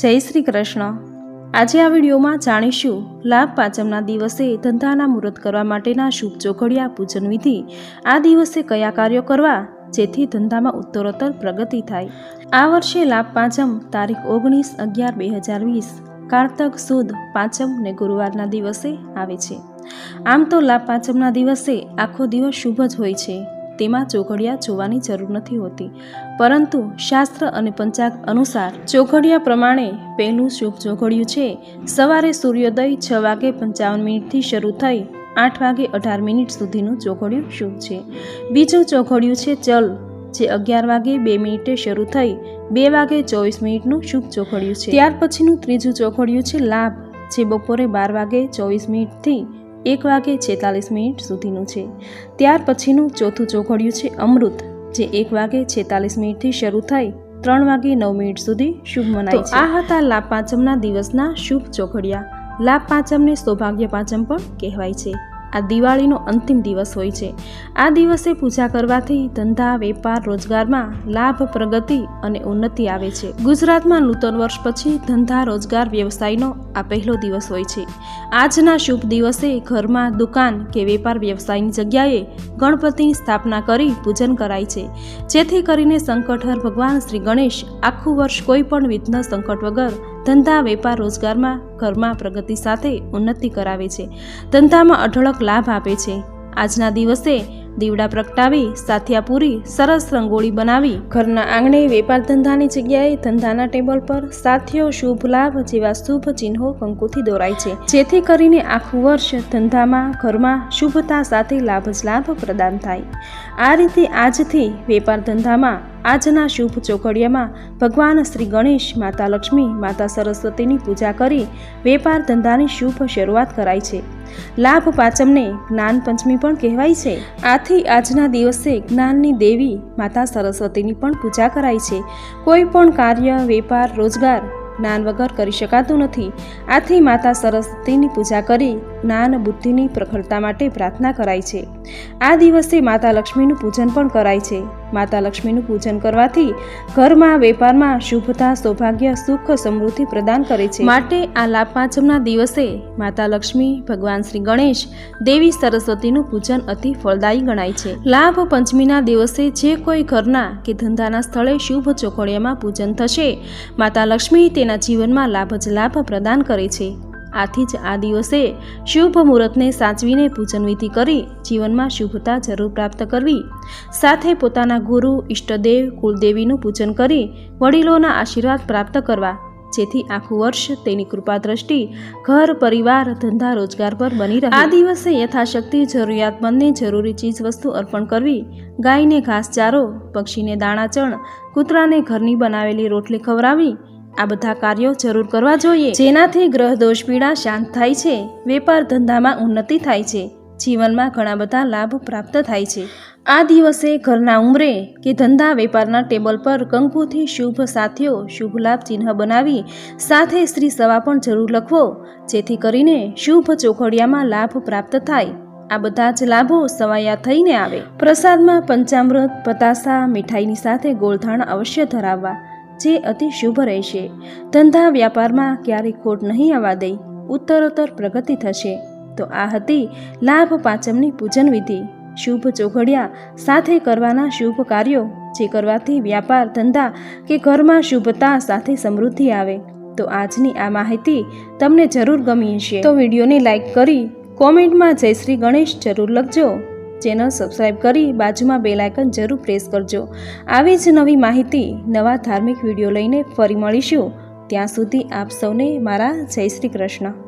જય શ્રી કૃષ્ણ. આજે આ વિડીયોમાં જાણીશું લાભ પાંચમના દિવસે ધંધાના મુહૂર્ત કરવા માટેના શુભ ચોઘડિયા પૂજન વિધિ. આ દિવસે કયા કાર્યો કરવા? જેથી ધંધામાં ઉત્તરોત્તર પ્રગતિ થાય. આ વર્ષે લાભ પાંચમ તારીખ ઓગણીસ અગિયાર બે હજાર વીસ, કારતક સુદ પાંચમ ને ગુરુવારના દિવસે આવે છે. આમ તો લાભ પાંચમના દિવસે આખો દિવસ શુભ જ હોય છે. તેમાં ચોઘડિયા જોવાની જરૂર નથી હોતી. પરંતુ શાસ્ત્ર અને પંચાગ અનુસાર ચોઘડિયા પ્રમાણે પહેલું શુભ ચોઘડિયું છે. સવારે સૂર્યોદય છ વાગે પંચાવન મિનિટથી શરૂ થઈ આઠ વાગે અઢાર મિનિટ સુધીનું ચોઘડિયું શુભ છે. બીજું ચોઘડિયું છે ચલ, જે અગિયાર વાગે બે મિનિટે શરૂ થઈ બે વાગે ચોવીસ મિનિટનું શુભ ચોઘડિયું છે. ત્યાર પછીનું ત્રીજું ચોઘડિયું છે લાભ, જે બપોરે બાર વાગે ચોવીસ મિનિટથી એક વાગે છેતાલીસ મિનિટ સુધીનું છે. ત્યાર પછીનું ચોથું ચોઘડિયું છે અમૃત જે એક વાગે છેતાલીસ મિનિટથી શરૂ થઈ ત્રણ વાગે નવ મિનિટ સુધી શુભ મનાય છે. આ હતા લાભ પાંચમના દિવસના શુભ ચોઘડિયા. લાભ પાંચમને સૌભાગ્ય પાંચમ પણ કહેવાય છે. આ દિવાળીનો અંતિમ દિવસ હોય છે. આ દિવસે પૂજા કરવાથી ધંધા, વેપાર, રોજગારમાં લાભ, પ્રગતિ અને ઉન્નતિ આવે છે. ગુજરાતમાં નૂતન વર્ષ પછી ધંધા, રોજગાર, વ્યવસાયનો આ પહેલો દિવસ હોય છે. આજના શુભ દિવસે ઘરમાં દુકાન કે વેપાર વ્યવસાયની જગ્યાએ ગણપતિની સ્થાપના કરી પૂજન કરાય છે. જેથી કરીને સંકટહર ભગવાન શ્રી ગણેશ આખું વર્ષ કોઈ પણ વિઘ્ન સંકટ વગર ધંધા, વેપાર, રોજગારમાં ઘરમાં પ્રગતિ સાથે ઉન્નતિ કરાવે છે. ધંધામાં અઢળક લાભ આપે છે. આજના દિવસે દીવડા પ્રગટાવી સાથિયા પૂરી સરસ રંગોળી બનાવી, ઘરના આંગણે વેપાર ધંધાની જગ્યાએ ધંધાના ટેબલ પર સાથીઓ શુભ લાભ જેવા શુભ ચિહ્નો કંકુથી દોરાય છે. જેથી કરીને આખું વર્ષ ધંધામાં, ઘરમાં શુભતા સાથે લાભ જ લાભ પ્રદાન થાય. આ રીતે આજથી વેપાર ધંધામાં આજના શુભ ચોકડિયામાં ભગવાન શ્રી ગણેશ, માતા લક્ષ્મી, માતા સરસ્વતીની પૂજા કરી વેપાર ધંધાની શુભ શરૂઆત કરાય છે. લાભ પાંચમને જ્ઞાન પંચમી પણ કહેવાય છે. આથી આજના દિવસે જ્ઞાનની દેવી, માતા સરસ્વતીની પણ પૂજા કરાય છે. કોઈ પણ કાર્ય, વેપાર, રોજગાર, જ્ઞાન વગર કરી શકાતું નથી. આથી માતા સરસ્વતીની પૂજા કરી જ્ઞાન બુદ્ધિની પ્રખરતા માટે પ્રાર્થના કરાય છે. આ દિવસે માતા લક્ષ્મીનું પૂજન પણ કરાય છે. માતા લક્ષ્મીનું પૂજન કરવાથી ઘરમાં, વેપારમાં શુભતા, સૌભાગ્ય, સુખ, સમૃદ્ધિ પ્રદાન કરે છે. માટે આ લાભ પાંચમના દિવસે માતા લક્ષ્મી, ભગવાન શ્રી ગણેશ, દેવી સરસ્વતીનું પૂજન અતિ ફળદાયી ગણાય છે. લાભ પંચમીના દિવસે જે કોઈ ઘરના કે ધંધાના સ્થળે શુભ ચોખડિયામાં પૂજન થશે, માતા લક્ષ્મી તેના જીવનમાં લાભ જ લાભ પ્રદાન કરે છે. આથી જ આ દિવસે શુભ મુહૂર્તને સાચવીને પૂજન વિધિ કરી જીવનમાં શુભતા જરૂર પ્રાપ્ત કરવી. સાથે પોતાના ગુરુ, ઈષ્ટદેવ કુલદેવીનું પૂજન કરી વડીલોના આશીર્વાદ પ્રાપ્ત કરવા. જેથી આખું વર્ષ તેની કૃપા દ્રષ્ટિ ઘર, પરિવાર, ધંધા, રોજગાર પર બની રહે. આ દિવસે યથાશક્તિ જરૂરિયાતમંદને જરૂરી ચીજ વસ્તુ અર્પણ કરવી. ગાયને ઘાસચારો, પક્ષીને દાણાચણ, કૂતરાને ઘરની બનાવેલી રોટલી ખવડાવી આ બધા કાર્યો જરૂર કરવા જોઈએ. જેનાથી ગ્રહ દોષ પીડા શાંત થાય છે, વેપાર ધંધામાં ઉન્નતિ થાય છે, જીવનમાં ઘણા બધા લાભ પ્રાપ્ત થાય છે. આ દિવસે ઘરના ઉંમરે કે ધંધા વેપારના ટેબલ પર કંકુથી શુભ સાથીઓ શુભ લાભ ચિહ્ન બનાવી સાથે શ્રી સવા પણ જરૂર લખવો, જેથી કરીને શુભ ચોખડિયામાં લાભ પ્રાપ્ત થાય. આ બધા જ લાભો સવાયા થઈને આવે. પ્રસાદમાં પંચામૃત, પતાસા, મીઠાઈની સાથે ગોળધાણ અવશ્ય ધરાવવા. જે અતિ શુભ રહેશે. ધંધા વ્યાપારમાં ક્યારેય ખોટ નહીં આવવા દઈ ઉત્તરોત્તર પ્રગતિ થશે. તો આ હતી લાભ પાંચમની પૂજન વિધિ. શુભ ચોઘડિયા સાથે કરવાના શુભ કાર્યો, જે કરવાથી વ્યાપાર, ધંધા કે ઘરમાં શુભતા સાથે સમૃદ્ધિ આવે. તો આજની આ માહિતી તમને જરૂર ગમી હશે. તો વિડીયોને લાઈક કરી કોમેન્ટમાં જય શ્રી ગણેશ જરૂર લખજો. ચેનલ સબસ્ક્રાઈબ કરી બાજુમાં બેલ આઇકન જરૂર પ્રેસ કરજો. આવી જ નવી માહિતી, નવા ધાર્મિક વીડિયો લઈને ફરી મળીશું. ત્યાં સુધી આપ સૌને મારા જય શ્રી કૃષ્ણ.